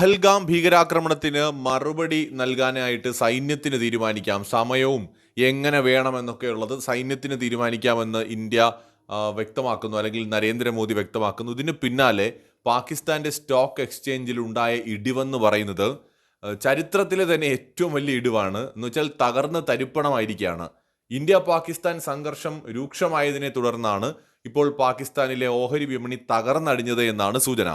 പഹൽഗാം ഭീകരാക്രമണത്തിന് മറുപടി നൽകാനായിട്ട് സൈന്യത്തിന് തീരുമാനിക്കാം. സമയവും എങ്ങനെ വേണമെന്നൊക്കെ ഉള്ളത് സൈന്യത്തിന് തീരുമാനിക്കാമെന്ന് ഇന്ത്യ വ്യക്തമാക്കുന്നു. അല്ലെങ്കിൽ നരേന്ദ്രമോദി വ്യക്തമാക്കുന്നു. ഇതിന് പിന്നാലെ പാകിസ്ഥാന്റെ സ്റ്റോക്ക് എക്സ്ചേഞ്ചിൽ ഉണ്ടായ ഇടിവെന്ന് പറയുന്നത് ചരിത്രത്തിലെ തന്നെ ഏറ്റവും വലിയ ഇടിവാണ്. എന്ന് വെച്ചാൽ തകർന്ന് തരിപ്പണമായിരിക്കുകയാണ്. ഇന്ത്യ പാകിസ്ഥാൻ സംഘർഷം രൂക്ഷമായതിനെ തുടർന്നാണ് ഇപ്പോൾ പാകിസ്ഥാനിലെ ഓഹരി വിപണി തകർന്നടിഞ്ഞത് എന്നാണ് സൂചന.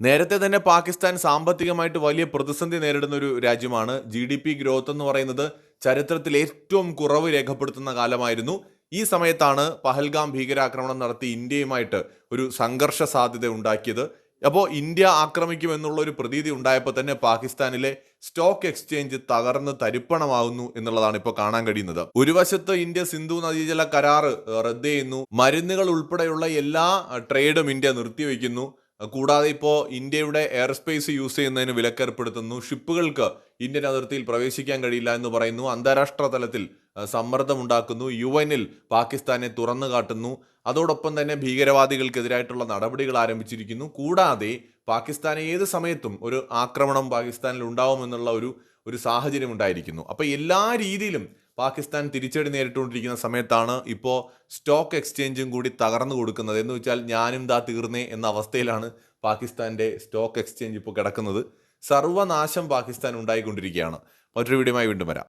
നേരത്തെ തന്നെ പാകിസ്ഥാൻ സാമ്പത്തികമായിട്ട് വലിയ പ്രതിസന്ധി നേരിടുന്ന ഒരു രാജ്യമാണ്. ജി ഡി പി ഗ്രോത്ത് എന്ന് പറയുന്നത് ചരിത്രത്തിൽ ഏറ്റവും കുറവ് രേഖപ്പെടുത്തുന്ന കാലമായിരുന്നു. ഈ സമയത്താണ് പഹൽഗാം ഭീകരാക്രമണം നടത്തി ഇന്ത്യയുമായിട്ട് ഒരു സംഘർഷ സാധ്യത ഉണ്ടാക്കിയത്. അപ്പോൾ ഇന്ത്യ ആക്രമിക്കുമെന്നുള്ള ഒരു പ്രതീതി ഉണ്ടായപ്പോൾ തന്നെ പാകിസ്ഥാനിലെ സ്റ്റോക്ക് എക്സ്ചേഞ്ച് തകർന്ന് തരിപ്പണമാകുന്നു എന്നുള്ളതാണ് ഇപ്പോൾ കാണാൻ കഴിയുന്നത്. ഒരു വശത്ത് ഇന്ത്യ സിന്ധു നദീജല കരാറ് റദ്ദ് ചെയ്യുന്നു. മരുന്നുകൾ ഉൾപ്പെടെയുള്ള എല്ലാ ട്രേഡും ഇന്ത്യ നിർത്തിവെക്കുന്നു. കൂടാതെ ഇപ്പോൾ ഇന്ത്യയുടെ എയർ സ്പേസ് യൂസ് ചെയ്യുന്നതിന് വിലക്കേർപ്പെടുത്തുന്നു. ഷിപ്പുകൾക്ക് ഇന്ത്യൻ അതിർത്തിയിൽ പ്രവേശിക്കാൻ കഴിയില്ല എന്ന് പറയുന്നു. അന്താരാഷ്ട്ര തലത്തിൽ സമ്മർദ്ദമുണ്ടാക്കുന്നു. യു എനിൽ പാകിസ്ഥാനെ തുറന്നു കാട്ടുന്നു. അതോടൊപ്പം തന്നെ ഭീകരവാദികൾക്കെതിരായിട്ടുള്ള നടപടികൾ ആരംഭിച്ചിരിക്കുന്നു. കൂടാതെ പാകിസ്ഥാനെ ഏത് സമയത്തും ഒരു ആക്രമണം പാകിസ്ഥാനിൽ ഉണ്ടാവുമെന്നുള്ള ഒരു ഒരു സാഹചര്യം ഉണ്ടായിരിക്കുന്നു അപ്പോൾ എല്ലാ രീതിയിലും പാകിസ്ഥാൻ തിരിച്ചടി നേരിട്ടുകൊണ്ടിരിക്കുന്ന സമയത്താണ് ഇപ്പോൾ സ്റ്റോക്ക് എക്സ്ചേഞ്ചും കൂടി തകർന്നു കൊടുക്കുന്നത്. എന്ന് വെച്ചാൽ ഞാനും ദാ തീർന്നേ എന്ന അവസ്ഥയിലാണ് പാകിസ്ഥാന്റെ സ്റ്റോക്ക് എക്സ്ചേഞ്ച് ഇപ്പോൾ കിടക്കുന്നത്. സർവനാശം പാകിസ്ഥാൻ ഉണ്ടായിക്കൊണ്ടിരിക്കുകയാണ്. മറ്റൊരു വീഡിയോയുമായി വീണ്ടും വരാം.